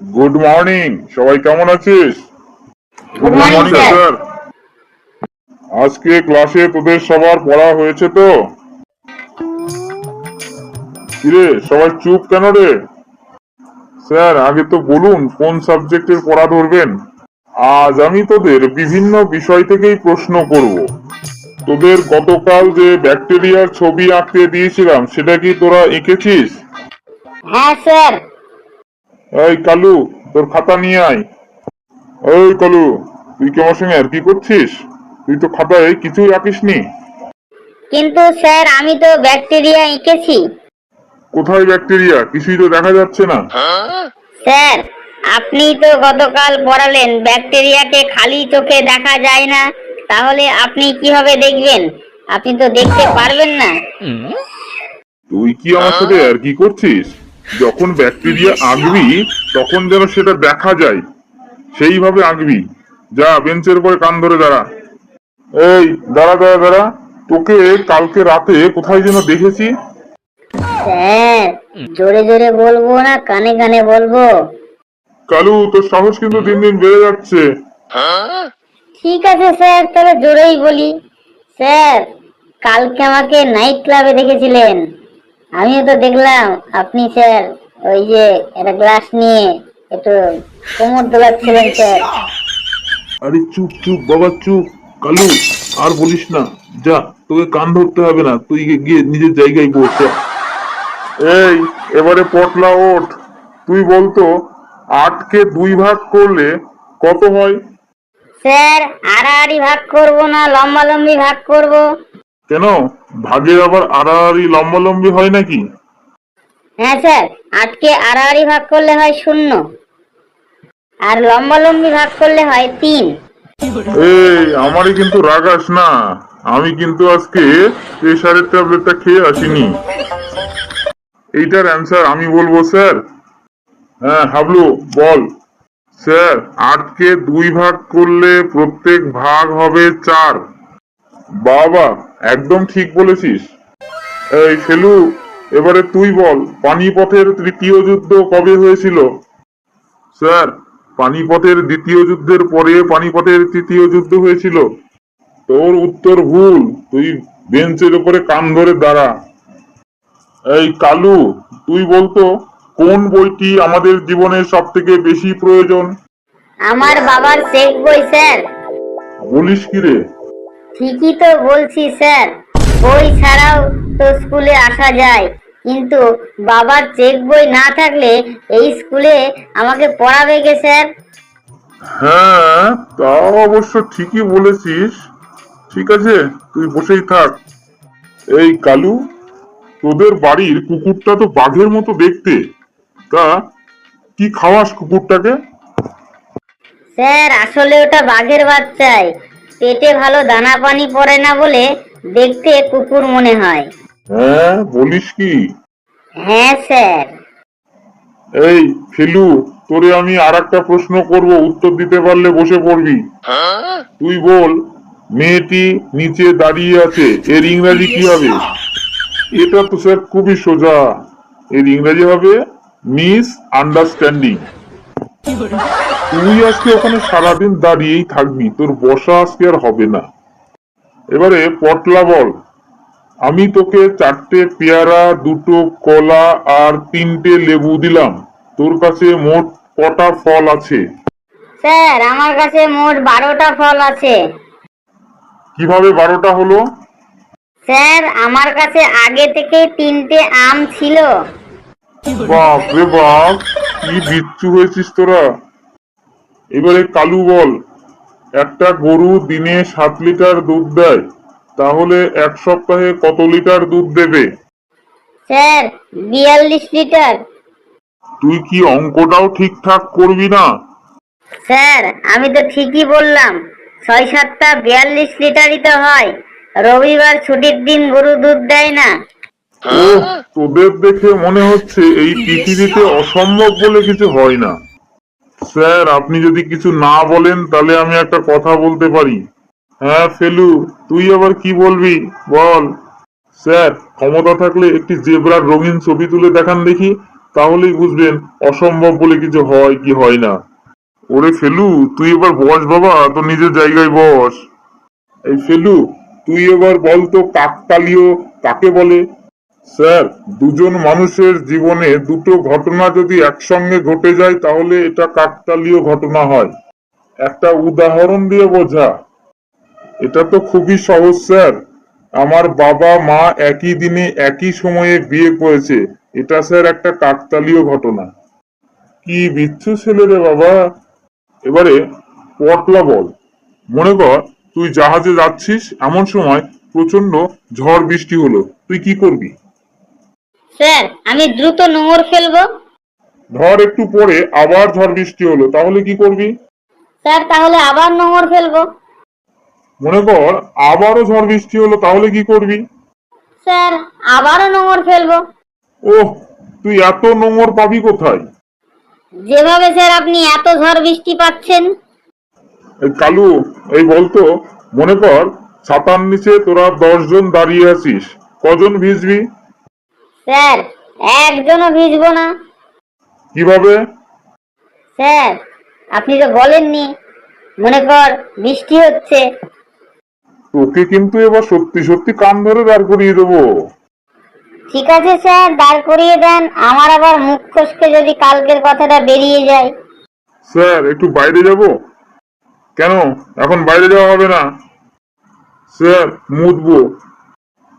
Good morning সবাই কেমন আছিস? Good morning, sir. আজকে ক্লাসে তোদের সবার পড়া হয়েছে তো? কিরে সবাই চুপ কেন রে? স্যার আগে তো বলুন কোন সাবজেক্টের পড়া ধরবেন? আজ আমি তোদের বিভিন্ন বিষয় থেকেই প্রশ্ন করব। তোদের গতকাল যে ব্যাকটেরিয়ার ছবি আঁকতে দিয়েছিলাম সেটা কি তোরা এঁকেছিস? হ্যাঁ স্যার। এই কালু তোর খাতা নিয়ে আয়। ওই কালু তুই কি আমার সঙ্গে আর কি করছিস? তুই তো খাতায় কিছুই রাখিসনি। কিন্তু স্যার আমি তো ব্যাকটেরিয়া এঁকেছি। কোথায় ব্যাকটেরিয়া? কিছুই তো দেখা যাচ্ছে না। স্যার আপনি তো গতকাল পড়ালেন ব্যাকটেরিয়াকে খালি চোখে দেখা যায় না। তাহলে আপনি কীভাবে দেখবেন? আপনি তো দেখতে পারবেন না। তুই কি আমার সাথে আর কি করছিস? যখন ব্যাকটেরিয়া আঁকবি তখন যেন সেটা দেখা যায়। সেইভাবে আঁকবি যা বেঞ্চের উপরে কান ধরে দাঁড়া। এই দাঁড়া দাঁড়া দাঁড়া। তোকে কালকে রাতে কোথায় যেন দেখেছি? স্যার জোরে জোরে বলব না কানে কানে বলব? কালু তোর সাহস কিন্তু দিন দিন বেড়ে যাচ্ছে। ঠিক আছে স্যার তবে জোরেই বলি। স্যার কালকে আমাকে নাইট ক্লাবে দেখেছিলেন। আমিও তো দেখলাম আপনি স্যার ওই যে একটা গ্লাস নিয়ে একটু কোমর দোলাচ্ছিলেন স্যার। আরে চুপ চুপ বাবা চুপ। কালু আর বলিস না। যা তোকে কান ধরতে হবে না। তুই গিয়ে- নিজের জায়গায় বস। এই এবারে পটলা ওঠ। তুই বলতো আটকে দুই ভাগ করলে কত হয়? স্যার আড়াআড়ি ভাগ করব না লম্বা লম্বি ভাগ করব। কেন? ভাগের আবার আড়াআড়ি লম্বালম্বি হয় নাকি? হ্যাঁ স্যার আটকে আড়াআড়ি ভাগ করলে হয় শূন্য। আর লম্বা লম্বি ভাগ করলে হয় তিন। এই আমারই কিন্তু রাগাস না। আমি কিন্তু আজকে প্রেশারের ট্যাবলেটটা খেয়ে আসিনি। এইটার অ্যান্সার আমি বলব স্যার। হ্যাঁ হাবলু বল। স্যার আটকে দুই ভাগ করলে প্রত্যেক ভাগ হবে চার। বাবা একদম ঠিক বলেছিস। এই ফেলু এবারে তুই বল পানিপথের তৃতীয় যুদ্ধ কবে হয়েছিল? স্যার পানিপথের দ্বিতীয় যুদ্ধের পরে পানিপথের তৃতীয় যুদ্ধ হয়েছিল। তোর উত্তর ভুল তুই বেঞ্চের উপরে কান ধরে দাঁড়া। এই কালু তুই বলতো কোন বইটি আমাদের জীবনে সব থেকে বেশি প্রয়োজন? আমার বাবার চেক বই স্যার। বলিস কি রে? ঠিকই তো বলছি স্যার। বই ছাড়াও তো স্কুলে আসা যায়। কিন্তু বাবার চেক বই না থাকলে এই স্কুলে আমাকে পড়াবে কে স্যার? হ্যাঁ তা অবশ্য ঠিকই বলেছিস। ঠিক আছে তুই বসেই থাক। এই কালু তোদের বাড়ির কুকুরটা তো বাঘের মতো দেখতে। তা কি খাওয়াস কুকুরটাকে? স্যার আসলে ওটা বাঘের বাচ্চাই। পেটে ভালো দানা পানি পড়ে না বলে দেখতে কুকুর মনে হয়। হ্যাঁ বলিস কি? হ্যাঁ স্যার। এই ফেলু তোরে আমি আর একটা প্রশ্ন করব উত্তর দিতে পারলে বসে পড়বি। তুই বল মেয়েটি নিচে দাঁড়িয়ে আছে এর ইংরাজি কি হবে? এটা তো স্যার খুবই সোজা। এর ইংরাজি হবে মিস আন্ডারস্ট্যান্ডিং। তুই আজকে ওখানে সারাদিন দাঁড়িয়েই থাকবি তোর বসা আজকে আর হবে না। এবারে পটলা বল। আমি তোকে চারটে পেয়ারা দুটো কলা আর তিনটে লেবু দিলাম। তোর কাছে মোট কটা ফল আছে? স্যার আমার কাছে মোট বারোটা ফল আছে। কীভাবে বারোটা হলো? স্যার আমার কাছে আগে থেকে তিনটে আম ছিল। বাপ রে বাপ! কি বিচ্ছু হয়েছিস তোরা? এবারে কালু বল একটা গরু দিনে সাত লিটার দুধ দেয় তাহলে এক সপ্তাহে কত লিটার দুধ দেবে? স্যার বিয়াল্লিশ লিটার। তুই কি অঙ্কটাও ঠিকঠাক করবি না? স্যার আমি তো ঠিকই বললাম ছয় সাতটা বিয়াল্লিশ লিটারই তো হয়। রবিবার ছুটির দিন গরু দুধ দেয় না। তোদের দেখে মনে হচ্ছে এই পৃথিবীতে অসম্ভব বলে কিছু হয় না। স্যার, আপনি যদি কিছু না বলেন, তাহলে আমি একটা কথা বলতে পারি। হ্যাঁ ফেলু, তুই আবার কি বলবি? বল। স্যার, ক্ষমতা থাকলে একটি জেব্রার রঙিন ছবি তুলে দেখান দেখি, তাহলেই বুঝবেন অসম্ভব বলে কিছু হয় কি হয় না। ওরে ফেলু, তুই এবার বস বাবা, তো নিজের জায়গায় বস। এই ফেলু, তুই এবার বল তো কাকতালীয় কাকে বলে? স্যার, দুজন মানুষের জীবনে দুটো ঘটনা যদি একসঙ্গে ঘটে যায়, তাহলে এটা কাকতালীয় ঘটনা হয়। একটা উদাহরণ দিয়ে বোঝা। এটা তো খুবই সহজ, স্যার। আমার বাবা, মা একই দিনে একই সময়ে বিয়ে করেছে। এটা, স্যার, একটা কাকতালীয় ঘটনা। কি বিচ্ছু ছেলে রে বাবা। এবারে পটলা বল। মনে কর, তুই জাহাজে যাচ্ছিস, এমন সময় প্রচণ্ড ঝড় বৃষ্টি হলো। তুই কি করবি? স্যার আমি দ্রুত নোংর ফেলব। ধর একটু পরে আবার ঝড় বৃষ্টি হলো তাহলে কি করবি? স্যার তাহলে আবার নোংর ফেলব। মনে কর আবারও ঝড় বৃষ্টি হলো তাহলে কি করবি? স্যার আবারও নোংর ফেলব। ওহ তুই এত নোংর পাবি কোথায়? যেভাবে স্যার আপনি এত ঝড় বৃষ্টি পাচ্ছেন। এই কালু এই বলতো মনে কর ছাতার নিচে তোরা দশ জন দাঁড়িয়ে আছিস। কজন ভিজবি? স্যার একজনও ভিজবো না। কীভাবে? স্যার আপনি তো বলেননি। মনে কর বৃষ্টি হচ্ছে। তোকে কিন্তু এবার সত্যি সত্যি কান ধরে দাঁড় করিয়ে দেবো। ঠিক আছে স্যার দাঁড় করিয়ে দেন। আমার আবার মুখ ফসকে যদি কালকের কথাটা বেরিয়ে যায়। স্যার একটু বাইরে যাব? কেন? এখন বাইরে যাওয়া হবে না। স্যার মুদবো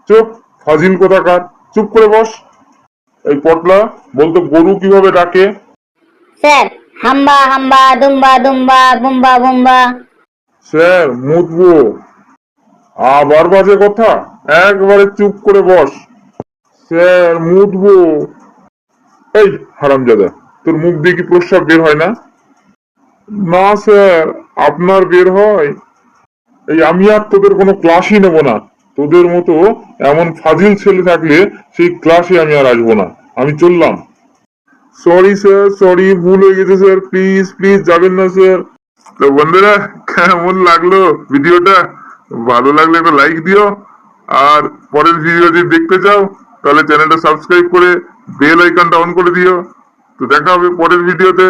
চুপ ফাজিল কোথাকার? চুপ করে বস। এই পটলা বলতো গরু কীভাবে ডাকে? স্যার হাম্বা হাম্বা দুম্বা দুম্বা বুম্বা বুম্বা। স্যার মুদবো আবার বাজে কথা? একবারে চুপ করে বস। স্যার মুদবো এই হারামজাদা তোর মুখ দিয়ে কি প্রস্রাব বের হয় না? না স্যার আপনার বের হয়। এই আমি আর তোদের কোনো ক্লাসই নেব না। তোদের মতো এমন ফাজিল ছেলে থাকলে সেই ক্লাসে আমি আর আসব না। আমি চললাম। সরি স্যার সরি ভুল হয়ে গেছে স্যার প্লিজ প্লিজ যাবেন না স্যার তো বন্ধুরা, কেমন লাগল ভিডিওটা? ভালো লাগলে একটা লাইক দিও। আর পরের ভিডিও যদি দেখতে চাও, তাহলে চ্যানেলটা সাবস্ক্রাইব করে বেল আইকনটা অন করে দিও। তো দেখা হবে পরের ভিডিওতে